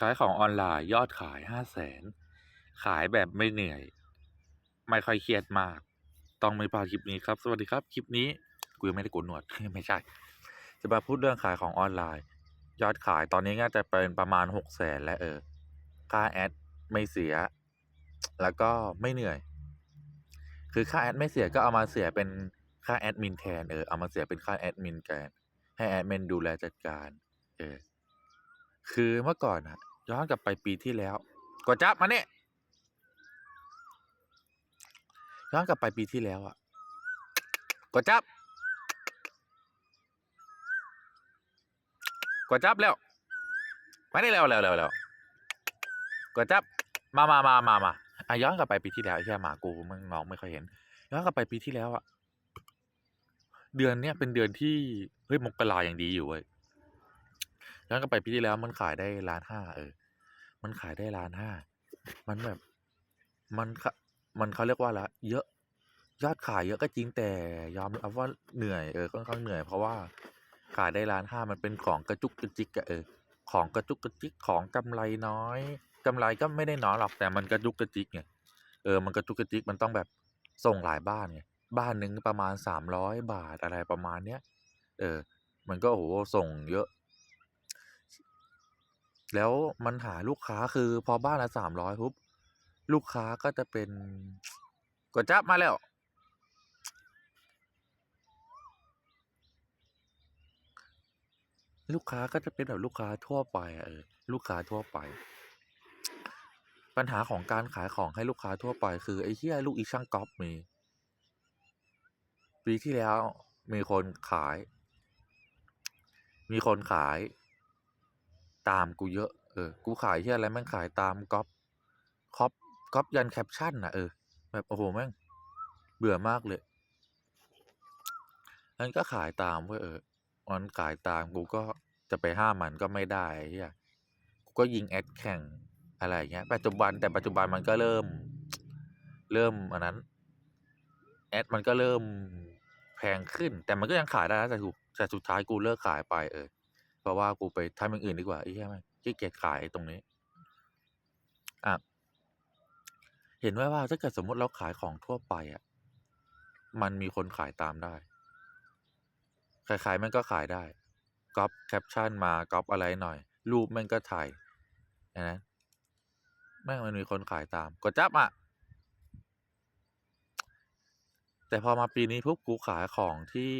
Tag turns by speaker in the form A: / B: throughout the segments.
A: ขายของออนไลน์ยอดขายห้าแสนขายแบบไม่เหนื่อย ไม่ค่อยเครียดมาก ต้องไม่พลาดคลิปนี้ครับ สวัสดีครับ คลิปนี้กูยังไม่ได้โกนหนวดไม่ใช่ จะมาพูดเรื่องขายของออนไลน์ ยอดขายตอนนี้ก็จะเป็นประมาณหกแสนแล้วเออ ค่าแอดไม่เสีย แล้วก็ไม่เหนื่อย คือค่าแอดไม่เสียก็เอามาเสียเป็นค่าแอดมินแทนเออเอามาเสียเป็นค่าแอดมินแทนให้แอดมินดูแลจัดการ เออ คือเมื่อก่อนอะย้อนกลับไปปีที่แล้วกดจับมาเนี่ยย้อนกลับไปปีที่แล้วอะกดจับกดจับแล้วมาได้แล้วแล้วแล้วแล้วกดจับมามามามามาอะย้อนกลับไปปีที่แล้วไอ้แค่หมากูมึงน้องไม่ค่อยเห็นย้อนกลับไปปีที่แล้วอะเดือนเนี้ยเป็นเดือนที่เฮ้ยมกราอย่างดีอยู่เว้ย ย้อนกลับไปปีที่แล้วมันขายได้ล้านห้าเออ มันขายได้ล้านห้า มันแบบ มันขะมันเขาเรียกว่าละเยอะ ยอดขายเยอะก็จริงแต่ยอมรับว่าเหนื่อยเออค่อนข้างเหนื่อยเพราะว่าขายได้ล้านห้ามันเป็นของกระจุกกระจิกอะเออ ของกระจุกกระจิกของกำไรน้อยกำไรก็ไม่ได้น้อยหรอกแต่มันกระจุกกระจิกไงเออ มันกระจุกกระจิกมันต้องแบบส่งหลายบ้านไงบ้านหนึ่งประมาณสามร้อยบาทอะไรประมาณเนี้ย เออ มันก็โอ้โหส่งเยอะ แล้วมันหาลูกค้าคือพอบ้านละสามร้อยปุ๊บลูกค้าก็จะเป็นกดจับมาแล้ว ลูกค้าก็จะเป็นแบบลูกค้าทั่วไปอะเออลูกค้าทั่วไป ปัญหาของการขายของให้ลูกค้าทั่วไปคือไอ้เหี้ยลูกอีช่างก๊อปมีปีที่แล้วมีคนขาย มีคนขาย ตามกูเยอะ เออ กูขายที่อะไรแม่งขายตามก๊อปคอปก๊อปยันแคปชั่นน่ะเออ แบบโอ้โหแม่ง เบื่อมากเลยนั้นก็ขายตามเว้ยเออมันขายตามกูก็จะไปห้ามมันก็ไม่ได้เฮียกูก็ยิงแอดแข่งอะไรเงี้ย ปัจจุบันแต่ปัจจุบันมันก็เริ่ม เริ่มอันนั้น แอดมันก็เริ่มแพงขึ้น แต่มันก็ยังขายได้นะแต่ถูกแต่สุดท้ายกูเลิกขายไปเออ เพราะว่ากูไปทำอย่างอื่นดีกว่าไอ้เหี้ยแม่งขี้เกียจขายตรงนี้อะเห็นไว้ว่าถ้าเกิดสมมติเราขายของทั่วไปอะ มันมีคนขายตามได้ใครๆม่งก็ขายได้ก๊อปแคปชั่นมาก๊อปอะไรหน่อย รูปม่งก็ถ่ายนะแม่งมันมีคนขายตาม กดจับอะ แต่พอมาปีนี้ปุ๊บกูขายของที่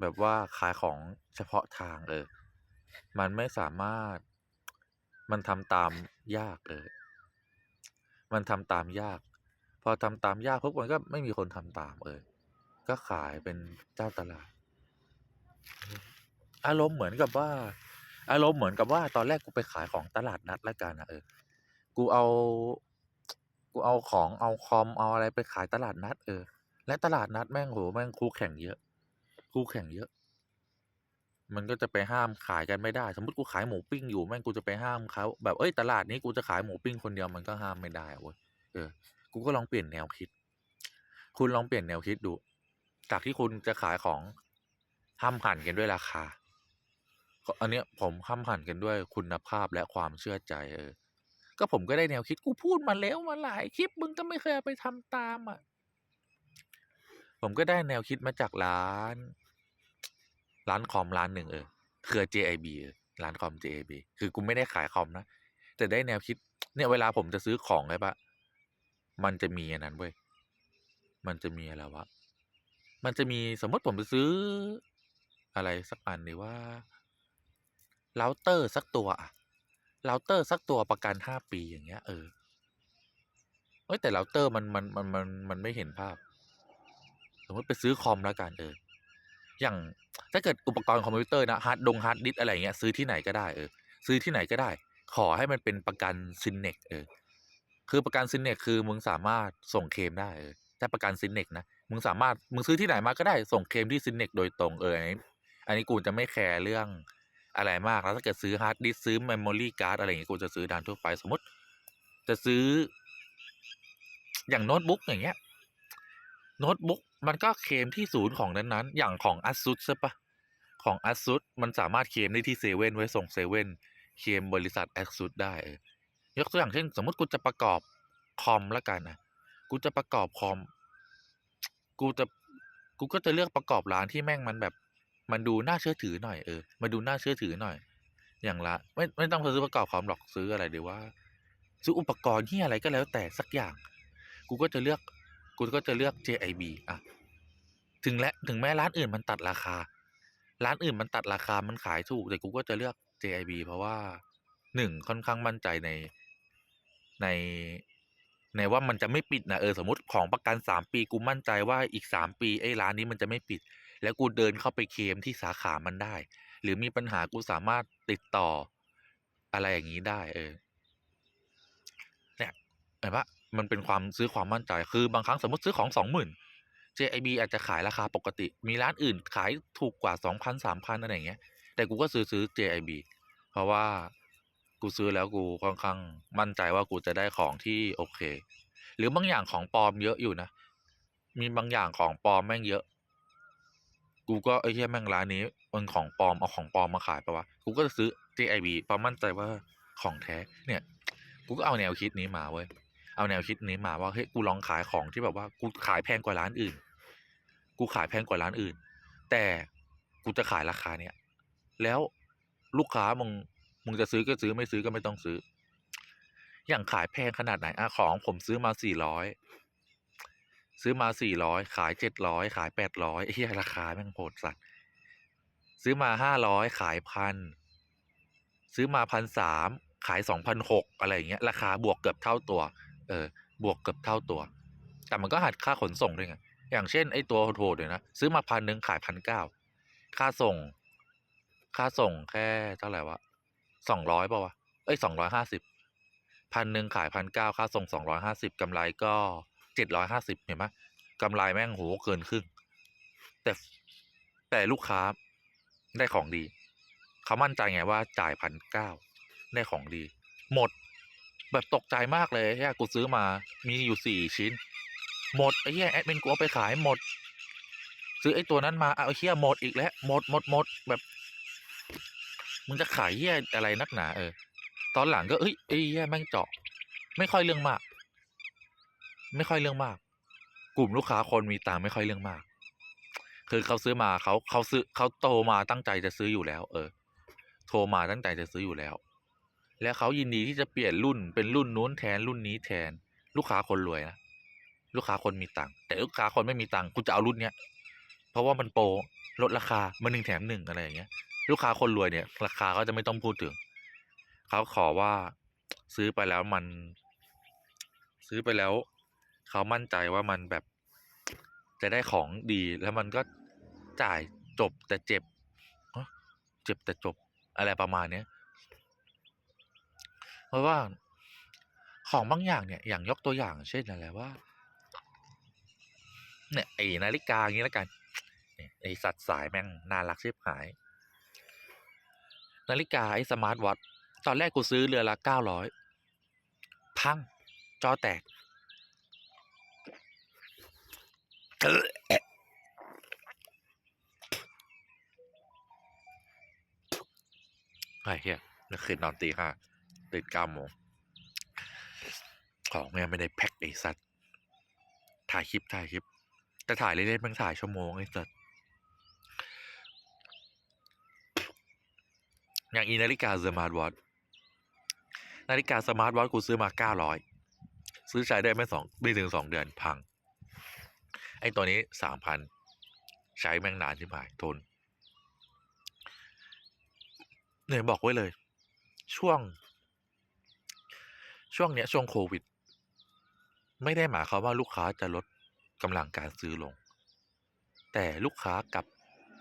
A: แบบว่าขายของเฉพาะทางเออ มันไม่สามารถ มันทำตามยากเออมันทำตามยาก พอทำตามยากปุ๊บมันก็ไม่มีคนทำตามเออก็ขายเป็นเจ้าตลาด อารมณ์เหมือนกับว่า อารมณ์เหมือนกับว่าตอนแรกกูไปขายของตลาดนัดแล้วกันนะเออ กูเอา กูเอาของเอาคอมเอาอะไรไปขายตลาดนัด เออ และตลาดนัดแม่งโหแม่งคู่แข่งเยอะ คู่แข่งเยอะ มันก็จะไปห้ามขายกันไม่ได้ สมมติกูขายหมูปิ้งอยู่แม่งกูจะไปห้ามเขาแบบเอ้ยตลาดนี้กูจะขายหมูปิ้งคนเดียวมันก็ห้ามไม่ได้เว้ยเออ กูก็ลองเปลี่ยนแนวคิด คุณลองเปลี่ยนแนวคิดดู จากที่คุณจะขายของห้ามหันกันด้วยราคาอันเนี้ยผมห้ามหันกันด้วยคุณภาพและความเชื่อใจเออ ก็ผมก็ได้แนวคิดกูพูดมาแล้วมาหลายคลิปมึงก็ไม่เคยไปทำตามอะ ผมก็ได้แนวคิดมาจากร้าน ร้านคอมร้านหนึ่งเออเครือ JIB ร้านคอม JIB คือกูไม่ได้ขายคอมนะแต่ได้แนวคิด เนี่ยเวลาผมจะซื้อของใช่ปะมันจะมีอันนั้นเว้ยมันจะมีอะไรวะมันจะมีสมมติผมจะซื้อ อะไรสักอันหรือว่าเราเตอร์สักตัวอะเราเตอร์สักตัวประกันห้าปีอย่างเงี้ย เออเอ้ยแต่เราเตอร์มันมันมันมันมันไม่เห็นภาพ สมมติไปซื้อคอมแล้วกันเออ อย่างถ้าเกิดอุปกรณ์คอมพิวเตอร์นะฮาร์ดดงฮาร์ดดิสอะไรเงี้ยซื้อที่ไหนก็ได้เออซื้อที่ไหนก็ได้ ขอให้มันเป็นประกันซินเนกเออคือประกันซินเนกคือมึงสามารถส่งเคลมได้เออถ้าประกันซินเนกนะมึงสามารถมึงซื้อที่ไหนมาก็ได้ส่งเคลมที่ซินเนกโดยตรงเอออันนี้อันนี้กูจะไม่แคร์เรื่องอะไรมากแล้วถ้าเกิดซื้อฮาร์ดดิสซื้อเมมโมรี่การ์ดอะไรอย่างเงี้ยกูจะซื้อดานทั่วไปสมมติ จะซื้อ อย่างโน้ตบุ๊กอย่างเงี้ยโน้ตบุ๊ก มันก็เคลมที่ศูนย์ของนั้นๆ อย่างของ ASUS ใช่ปะของ ASUS มันสามารถเคลมได้ที่เซเว่นไว้ส่งเซเว่นเคลมบริษัท ASUS ได้ยกตัวอย่างเช่น สมมติกูจะประกอบคอมแล้วกันนะกูจะประกอบคอม กูจะกูก็จะเลือกประกอบร้านที่แม่งมันแบบ มันดูน่าเชื่อถือหน่อยเออมาดูน่าเชื่อถือหน่อย อย่างละ ไม่ไม่ต้องซื้อประกอบคอมหรอกซื้ออะไรดีว่า ซื้ออุปกรณ์ที่อะไรก็แล้วแต่สักอย่าง กูก็จะเลือก กูก็จะเลือก JIB อะถึงและถึงแม้ร้านอื่นมันตัดราคา ร้านอื่นมันตัดราคามันขายถูก แต่กูก็จะเลือก JIB เพราะว่าหนึ่งค่อนข้างมั่นใจในในในว่ามันจะไม่ปิดนะเออสมมติของประกันสามปีกูมั่นใจว่าอีกสามปีไอ้ร้านนี้มันจะไม่ปิด แล้วกูเดินเข้าไปเคลมที่สาขามันได้ หรือมีปัญหากูสามารถติดต่ออะไรอย่างนี้ได้ เออ เนี่ยเห็นปะ มันเป็นความซื้อความมั่นใจ คือบางครั้งสมมติซื้อของสองหมื่น JIB อาจจะขายราคาปกติ มีร้านอื่นขายถูกกว่าสองพันสามพันอะไรอย่างเงี้ย แต่กูก็ซื้อซื้อ JIB เพราะว่ากูซื้อแล้วกูค่อนข้างมั่นใจว่ากูจะได้ของที่โอเค หรือบางอย่างของปลอมเยอะอยู่นะ มีบางอย่างของปลอมแม่งเยอะ กูก็ไอ้เหี้ยแม่งร้านนี้มันของปลอมเอาของปลอมมาขายปะวะ กูก็จะซื้อ JIB เพราะมั่นใจว่าของแท้ เนี่ย กูก็เอาแนวคิดนี้มาเว้ย เอาแนวคิดนี้มาว่าเฮ้ยกูลองขายของที่แบบว่ากูขายแพงกว่าร้านอื่น กูขายแพงกว่าร้านอื่น แต่กูจะขายราคาเนี้ยแล้วลูกค้ามึงมึงจะซื้อก็ซื้อไม่ซื้อก็ไม่ต้องซื้อ อย่างขายแพงขนาดไหนอะของผมซื้อมาสี่ร้อยซื้อมาสี่ร้อยขายเจ็ดร้อยขายแปดร้อยเฮียราคาแม่งโหดสัตว์ซื้อมาห้าร้อยขายพันซื้อมาพันสามขายสองพันหกอะไรอย่างเงี้ยราคาบวกเกือบเท่าตัว เออบวกเกือบเท่าตัว แต่มันก็หัดค่าขนส่งด้วยไงอย่างเช่นไอ้ตัวโหดเนี่ยนะซื้อมาพันหนึ่งขายพันเก้าค่าส่ง ค่าส่งแค่เท่าไหร่วะสองร้อยป่าวะเอ้ยสองร้อยห้าสิบพันหนึ่งขายพันเก้าค่าส่งสองร้อยห้าสิบกำไรก็เจ็ดร้อยห้าสิบเห็นไหมกำไรแม่งโหเกินครึ่ง แต่แต่ลูกค้าได้ของดี เขามั่นใจไงว่าจ่ายพันเก้าได้ของดี หมด แบบตกใจมากเลยแค่กูซื้อมา มีอยู่สี่ชิ้น หมดไอ้เหี้ยแอดมินกูเอาไปขายหมด ซื้อไอ้ตัวนั้นมาเอาไอ้เหี้ยหมดอีกแล้วหมดหมดหมดแบบมึงจะขายเหี้ยอะไรนักหนาเออ ตอนหลังก็เอ้ยไอ้เหี้ยแม่งเจาะ ไม่ค่อยเรื่องมาก ไม่ค่อยเรื่องมาก กลุ่มลูกค้าคนมีตังไม่ค่อยเรื่องมาก คือเขาซื้อมาเขาเขาซื้อเขาโตมาตั้งใจจะซื้ออยู่แล้ว เออ โทรมาตั้งใจจะซื้ออยู่แล้ว แล้วเขายินดีที่จะเปลี่ยนรุ่นเป็นรุ่นนู้นแทนรุ่นนี้แทน ลูกค้าคนรวยนะลูกค้าคนมีตังค์แต่ลูกค้าคนไม่มีตังค์กูจะเอารุ่นเนี้ยเพราะว่ามันโปรลดราคามาหนึ่งแถมหนึ่งอะไรอย่างเงี้ย ลูกค้าคนรวยเนี่ย ราคาก็จะไม่ต้องพูดถึง เขาขอว่าซื้อไปแล้วมัน ซื้อไปแล้ว เขามั่นใจว่ามันแบบ จะได้ของดีแล้วมันก็จ่ายจบแต่เจ็บเจ็บแต่จบอะไรประมาณเนี้ย เพราะว่าของบางอย่างเนี่ยอย่างยกตัวอย่างเช่นอะไรว่าเนี่ยไอ้นาฬิกาอย่างนี้แล้วกันเนี่ยไอ้สัตว์สายแม่งน่ารักชิบหาย นาฬิกาไอ้สมาร์ทวอทตอนแรกกูซื้อเรือละเก้าร้อยพัง จอแตกไอ้เหี้ยเมื่อคืนนอนตีห้า ตื่นเก้าโมงของแม่งไม่ได้แพ็คไอ้สัตว์ถ่ายคลิปถ่ายคลิปแต่ถ่ายเล่นๆมันถ่ายชั่วโมงไอ้สัตว์อย่างอีนาฬิกาสมาร์ทวอทนาฬิกาสมาร์ทวอทกูซื้อมาเก้าร้อยซื้อใช้ได้ไม่สองไม่ถึงสองเดือนพัง ไอ้ตัวนี้สามพันใช้แม่งนานที่หายทนเนี่ยบอกไว้เลย ช่วง ช่วงเนี้ยช่วงโควิด ไม่ได้หมายความว่าลูกค้าจะลดกำลังการซื้อลง แต่ลูกค้ากับ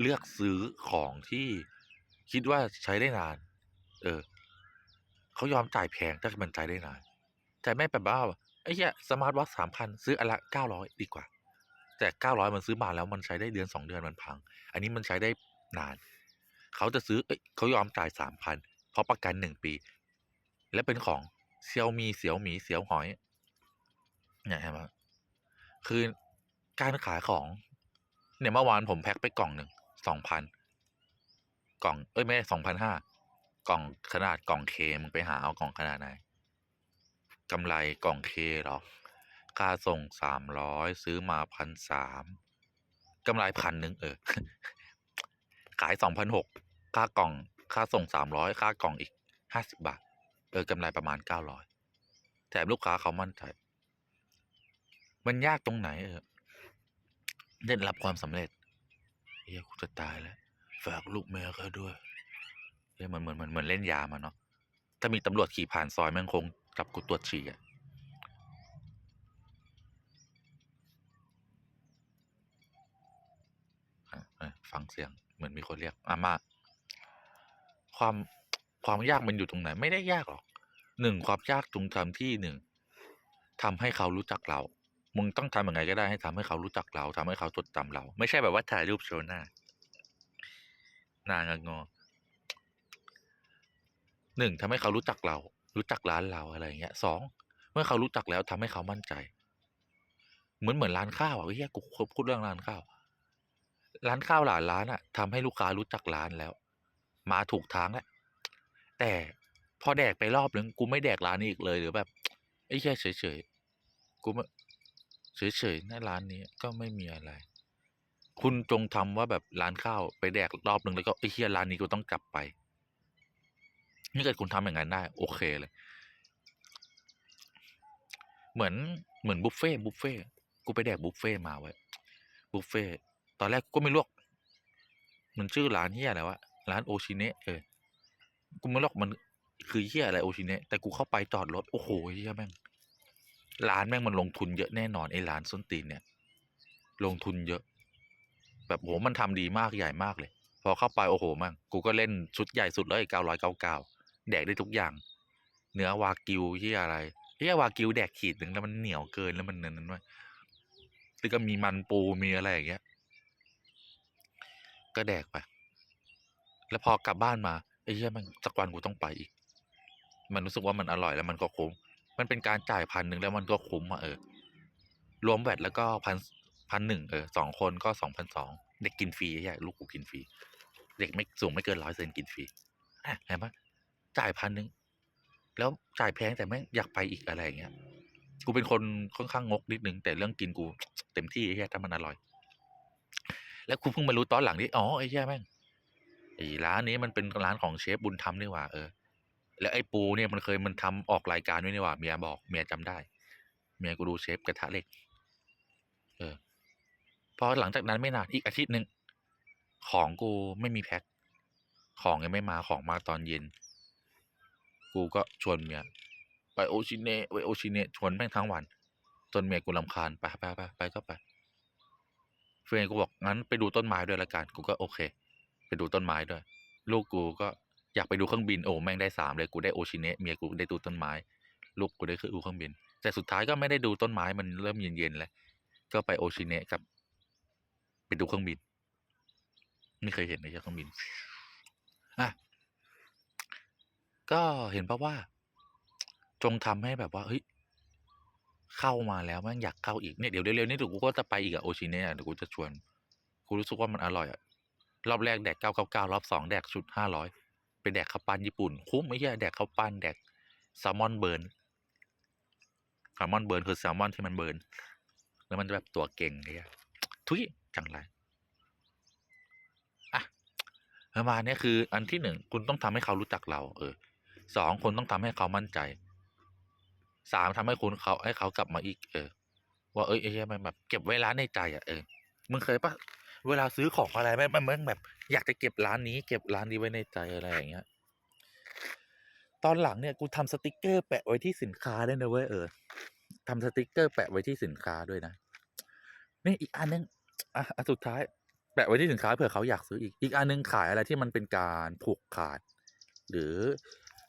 A: เลือกซื้อของที่คิดว่าใช้ได้นาน เออเขายอมจ่ายแพงถ้ามันใช้ได้นาน แต่ไม่แบบว่าไอ้เหี้ยสมาร์ทวอทสามพันซื้ออนละเก้าร้อยดีกว่า แต่เก้าร้อยมันซื้อมาแล้วมันใช้ได้เดือนสองเดือนมันพัง อันนี้มันใช้ได้นาน เขาจะซื้อเอ้ยเขายอมจ่ายสามพันเพราะประกันหนึ่งปี และเป็นของ เซียวมีเสียวหมีเสียวหอย เนี่ยเห็นไหมคือการขายของ เนี่ยเมื่อวานผมแพ็คไปกล่องหนึ่งสองพันกล่อง เอ้ยไม่สองพันห้ากล่องขนาดกล่องเคมึงไปหาเอากล่องขนาดไหนกำไรกล่องเคหรอค่าส่งสามร้อยซื้อมาพันสามกำไรพันหนึ่งเออ ขายสองพันหกค่ากล่อง ค่าส่งสามร้อยค่ากล่องอีกห้าสิบบาท เออกำไรประมาณเก้าร้อยแถมลูกค้าเขามั่นใจ มันยากตรงไหน เออได้รับความสำเร็จเฮียกูจะตายแล้ว ฝากลูกแม่เขาด้วยเฮ้ยเหมือนเหมือนเหมือนเหมือนเล่นยามาเนาะถ้ามีตำรวจขี่ผ่านซอยแม่งคงจับกูตรวจฉี่อะอะฟังเสียงเหมือนมีคนเรียกอามาความ ความยากมันอยู่ตรงไหน ไม่ได้ยากหรอกหนึ่งความยากตรงทำที่หนึ่งทำให้เขารู้จักเรา มึงต้องทำยังไงก็ได้ให้ทำให้เขารู้จักเราทำให้เขาจดจำเรา ไม่ใช่แบบว่าถ่ายรูปโชว์หน้า หน้างงอหนึ่งทำให้เขารู้จักเรา รู้จักร้านเราอะไรอย่างเงี้ยสองเมื่อเขารู้จักแล้วทำให้เขามั่นใจ เหมือนเหมือนร้านข้าวอะเฮียกูพูดเรื่องร้านข้าว ร้านข้าวหลายร้านอะทำให้ลูกค้ารู้จักร้านแล้ว มาถูกทางแล้ว แต่พอแดกไปรอบนึงกูไม่แดกร้านนี้อีกเลยหรือแบบไอ้แค่เฉยๆกูไม่เฉยๆในร้านนี้ก็ไม่มีอะไร คุณจงทำว่าแบบร้านข้าวไปแดกรอบนึงแล้วก็ไอ้เฮียร้านนี้กูต้องกลับไปนี่เกิดคุณทำอย่างนั้นได้ โอเคเลย เหมือนเหมือนบุฟเฟ่บุฟเฟ่กูไปแดกบุฟเฟ่มาไว้บุฟเฟ่ตอนแรกกูก็ไม่รู้หรอกมันชื่อร้านเฮียอะไรวะร้านโอชิเนะเออ กูไม่รู้หรอกมันคือเฮียอะไรโอชิเนะแต่กูเข้าไปจอดรถโอ้โหเฮียแม่งร้านแม่งมันลงทุนเยอะแน่นอนไอ้ร้านส้นตีนเนี่ย ลงทุนเยอะ แบบโหมันทำดีมากใหญ่มากเลย พอเข้าไปโอ้โหมั่งกูก็เล่นชุดใหญ่สุดเลยเก้าร้อยเก้าเก้าแดกได้ทุกอย่าง เนื้อวากิวที่อะไรที่วากิวแดกขีดหนึ่งแล้วมันเหนียวเกินแล้วมันนั้นด้วยแล้วก็มีมันปูมีอะไรอย่างเงี้ย ก็แดกไป แล้วพอกลับบ้านมา เหี้ยมันสักวันกูต้องไปอีก มันรู้สึกว่ามันอร่อยแล้วมันก็คุ้ม มันเป็นการจ่ายพันหนึ่งแล้วมันก็คุ้มอะเออ รวมแวดแล้วก็พันพันหนึ่งเออสองคนก็สองพันสองเด็กกินฟรีไอ้เหี้ยลูกกูกินฟรีเด็กไม่สูงไม่เกินร้อยเซนกินฟรีเห็นปะจ่ายพันหนึ่งแล้วจ่ายแพงแต่แม่งอยากไปอีกอะไรอย่างเงี้ย กูเป็นคนค่อนข้างงกนิดนึงแต่เรื่องกินกู เต็มที่ไอ้เหี้ยถ้ามันอร่อย แล้วกูเพิ่งมารู้ตอนหลังที่อ๋อไอ้เหี้ยแม่ง ไอ้ร้านนี้มันเป็นร้านของเชฟบุญธรรมนี่หว่าเออ แล้วไอ้ปูเนี่ยมันเคยมันทำออกรายการด้วยนี่หว่าเมียบอกเมียจำได้ เมียกูดูเชฟกระทะเหล็ก เออ พอหลังจากนั้นไม่นานอีกอาทิตย์หนึ่งของกูไม่มีแพ็คของยังไม่มาของมาตอนเย็น กูก็ชวนเมียไปโอชิเนะไปโอชิเนะชวนแม่งทั้งวันจนเมียกูลำคาญไปไปไปไปก็ไปเฟรนกูบอกงั้นไปดูต้นไม้ด้วยละกันกูก็โอเค ไปดูต้นไม้ด้วย ลูกกูก็อยากไปดูเครื่องบินโอ้แม่งได้สามเลยกูได้โอชิเนะเมียกูได้ดูต้นไม้ ลูกกูได้คือดูเครื่องบิน แต่สุดท้ายก็ไม่ได้ดูต้นไม้มันเริ่มเย็นๆแล้วก็ไปโอชิเนะกับไปดูเครื่องบินไม่เคยเห็นเลยเครื่องบินอะก็เห็นปะว่า จงทำให้แบบว่าเฮ้ยเข้ามาแล้วแม่งอยากเข้าอีกเนี่ยเดี๋ยวเร็วๆนี้เดี๋ยวกูก็จะไปอีกอะโอชิเนะเดี๋ยวกูจะชวนกูรู้สึกว่ามันอร่อยอะ รอบแรกแดกเก้าเก้าเก้ารอบสองแดกชุดห้าร้อยไปแดกข้าวปั้นญี่ปุ่น คุ้มไม่ใช่แดกข้าวปั้นแดกแซลมอนเบิร์นแซลมอนเบิร์นคือแซลมอนที่มันเบิร์นแล้วมันจะแบบตัวเก่งไอ้เหี้ยทุยจังไรอะประมาณนี้คือ อันที่หนึ่งคุณต้องทำให้เขารู้จักเรา เออสองคนต้องทำให้เขามั่นใจสามทำให้คุณเขาให้เขากลับมาอีก เออ ว่าเอ้ยไอ้เหี้ยมันแบบ เก็บไว้ร้านในใจอะเออมึงเคยปะ เวลาซื้อของอะไรไหมมันเหมือนแบบ อยากจะเก็บร้านนี้ เก็บร้านนี้ไว้ในใจอะไรอย่างเงี้ย ตอนหลังเนี่ยกูทำสติกเกอร์แปะไว้ที่สินค้าได้วยนะเว้ยเออทำสติกเกอร์แปะไว้ที่สินค้าด้วยนะนี่อีกอันนึงอะอันสุดท้าย แปะไว้ที่สินค้าเผื่อเขาอยากซื้ออีกอีกอันนึงขายอะไรที่มันเป็นการผูกขาด หรือ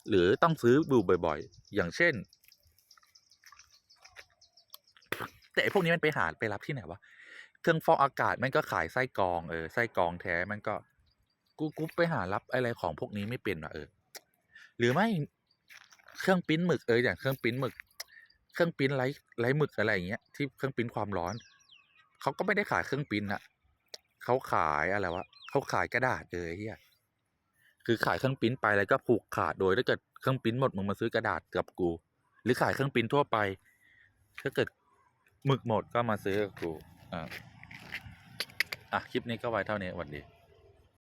A: หรือต้องซื้อดูบ่อย ๆ อย่างเช่น แต่พวกนี้มันไปหาไปรับที่ไหนวะ เครื่องฟอกอากาศมันก็ขายไส้กรองเออไส้กรองแท้มันก็กูกูไปหารับอะไรของพวกนี้ไม่เป็นว่ะเออ หรือไม่เครื่องปิ้นหมึกเอออย่างเครื่องปิ้นหมึก เครื่องปิ้นไรไรหมึกอะไรอย่างเงี้ยที่เครื่องปิ้นความร้อนเขาก็ไม่ได้ขายเครื่องปิ้นอะเขาขายอะไรวะเขาขายกระดาษเออเฮียคือขายเครื่องปิ้นไปแล้วก็ผูกขาดโดยถ้าเกิดเครื่องปิ้นหมดมึงมาซื้อกระดาษกับกู หรือขายเครื่องปิ้นทั่วไป ถ้าเกิดหมึกหมดก็มาซื้อกับกูอ่า อะคลิปนี้ก็ไว้เท่านี้สวัสดี